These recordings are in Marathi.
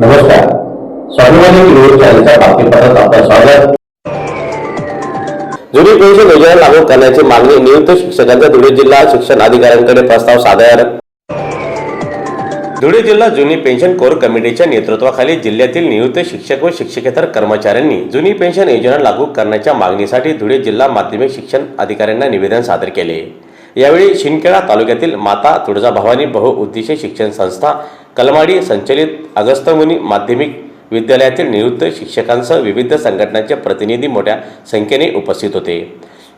नमस्कार. स्वाभिमानी विरोध चॅनलच्या बातमीपत्रात आपलं स्वागत. जुनी पेन्शन योजना लागू करण्याची मागणी नियुक्त शिक्षकांचा धुळे जिल्हा शिक्षण अधिकाऱ्यांकडे प्रस्ताव सादर. धुळे जिल्हा जुनी पेन्शन कोर कमिटीच्या नेतृत्वाखाली जिल्ह्यातील नियुक्त शिक्षक व शिक्षकेतर कर्मचाऱ्यांनी जुनी पेन्शन योजना लागू करण्याच्या मागणीसाठी धुळे जिल्हा माध्यमिक शिक्षण अधिकाऱ्यांना निवेदन सादर केले. यावेळी शिंदखेडा तालुक्यातील माता तुळजाभवानी बहुउद्देशीय शिक्षण संस्था कलमाडी संचलित अगस्तमुनी माध्यमिक विद्यालयातील निवृत्त शिक्षकांसह विविध संघटनांचे प्रतिनिधी मोठ्या संख्येने उपस्थित होते.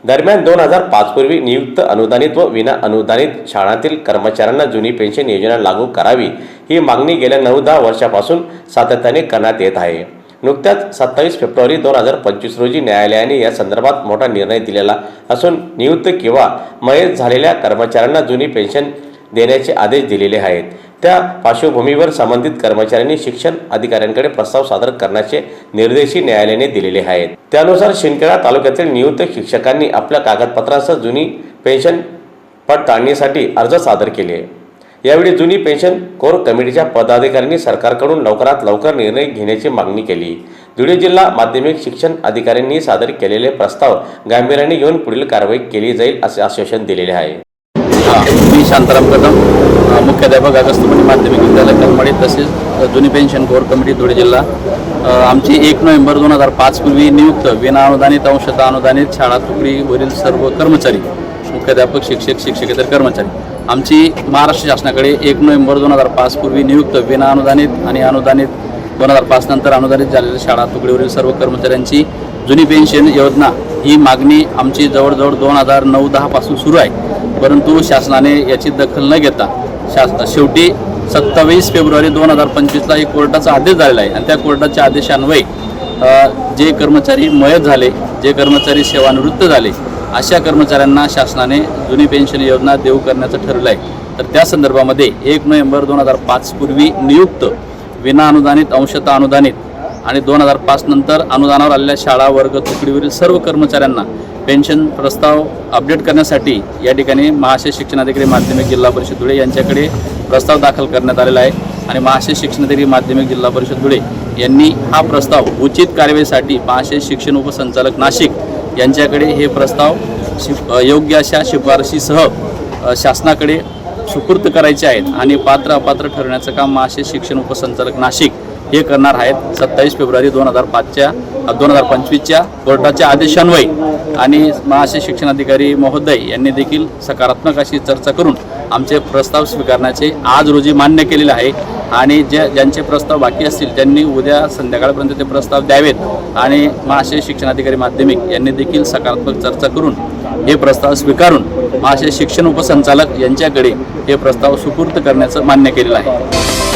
दरम्यान दोन हजार पाचपूर्वी नियुक्त अनुदानित व विना अनुदानित शाळांतील कर्मचाऱ्यांना जुनी पेन्शन योजना लागू करावी ही मागणी गेल्या नऊ दहा वर्षापासून सातत्याने करण्यात येत आहे. नुकत्याच सत्तावीस फेब्रुवारी दोन हजार पंचवीस रोजी न्यायालयाने या संदर्भात मोठा निर्णय दिलेला असून नियुक्त किंवा मयत झालेल्या कर्मचाऱ्यांना जुनी पेन्शन देण्याचे आदेश दिलेले आहेत. त्या पार्श्वभूमीवर संबंधित कर्मचाऱ्यांनी शिक्षण अधिकाऱ्यांकडे प्रस्ताव सादर करण्याचे निर्देशही न्यायालयाने दिलेले आहेत. त्यानुसार शिंदखेडा तालुक्यातील नियुक्त शिक्षकांनी आपल्या कागदपत्रांसह जुनी पेन्शन पडताळणीसाठी अर्ज सादर केले. यावेळी जुनी पेन्शन कोर कमिटीच्या पदाधिकाऱ्यांनी सरकारकडून लवकरात लवकर निर्णय घेण्याची मागणी केली. धुळे जिल्हा माध्यमिक शिक्षण अधिकाऱ्यांनी सादर केलेले प्रस्ताव गांभीर्याने घेऊन पुढील कारवाई केली जाईल असे आश्वासन दिलेले आहे. मी शांताराम कदम मुख्याध्यापक अगस्तपणी माध्यमिक विद्यालय कलमडी तसेच जुनी पेन्शन कोर कमिटी धुळे जिल्हा. आमची एक नोव्हेंबर दोन हजार पाच पूर्वी नियुक्त विना अनुदानित अंशतः अनुदानित शाळा तुकडीवरील सर्व कर्मचारी मुख्याध्यापक शिक्षक शिक्षकेतर कर्मचारी. आमची महाराष्ट्र शासनाकडे एक नोव्हेंबर दोन हजार पाच पूर्वी नियुक्त विना अनुदानित आणि अनुदानित दोन हजार पाच नंतर अनुदानित झालेल्या शाळा तुकडीवरील सर्व कर्मचाऱ्यांची जुनी पेन्शन योजना ही मागणी आमची जवळजवळ दोन हजार नऊ दहापासून सुरू आहे. परंतु शासनाने याची दखल न घेता शासना शेवटी सत्तावीस फेब्रुवारी दोन हजार पंचवीसला एक कोर्टाचा आदेश झालेला आहे. आणि त्या कोर्टाच्या आदेशान्वये जे कर्मचारी मयत झाले जे कर्मचारी सेवानिवृत्त झाले अशा कर्मचाऱ्यांना शासनाने जुनी पेन्शन योजना देऊ करण्याचं ठरलं आहे तर त्या संदर्भामध्ये एक नोव्हेंबर दोन हजार पाचपूर्वी नियुक्त विना अनुदानित अंशतः अनुदानित आणि दोन हजार पाच नंतर अनुदानावर आलेल्या शाळा वर्ग तुकडीवरील सर्व कर्मचाऱ्यांना पेन्शन प्रस्ताव अपडेट करण्यासाठी या ठिकाणी महाशय शिक्षणाधिकारी माध्यमिक जिल्हा परिषद धुळे यांच्याकडे प्रस्ताव दाखल करण्यात आलेला आहे. आणि महाशय शिक्षणाधिकारी माध्यमिक जिल्हा परिषद धुळे यांनी हा प्रस्ताव उचित कार्यवाहीसाठी महाशय शिक्षण उपसंचालक नाशिक यांच्याकडे हे प्रस्ताव शिफ योग्य अशा शिफारशीसह शासनाकडे सुपूर्द करायचे आहेत आणि पात्र अपात्र ठरवण्याचं काम महाशय शिक्षण उपसंचालक नाशिक हे करणार आहेत सत्तावीस फेब्रुवारी दोन हजार पाचच्या दोन हजार पंचवीसच्या कोर्टाच्या आदेशान्वये. आणि महाशय शिक्षणाधिकारी महोदय यांनी देखील सकारात्मक अशी चर्चा करून आमचे प्रस्ताव स्वीकारण्याचे आज रोजी मान्य केलेले आहे. आणि जे ज्यांचे प्रस्ताव बाकी असतील त्यांनी उद्या संध्याकाळपर्यंत ते प्रस्ताव द्यावेत. आणि महाशय शिक्षणाधिकारी माध्यमिक यांनी देखील सकारात्मक चर्चा करून हे प्रस्ताव स्वीकारून महाशय शिक्षण उपसंचालक यांच्याकडे हे प्रस्ताव सुपूर्द करण्याचं मान्य केलेलं आहे.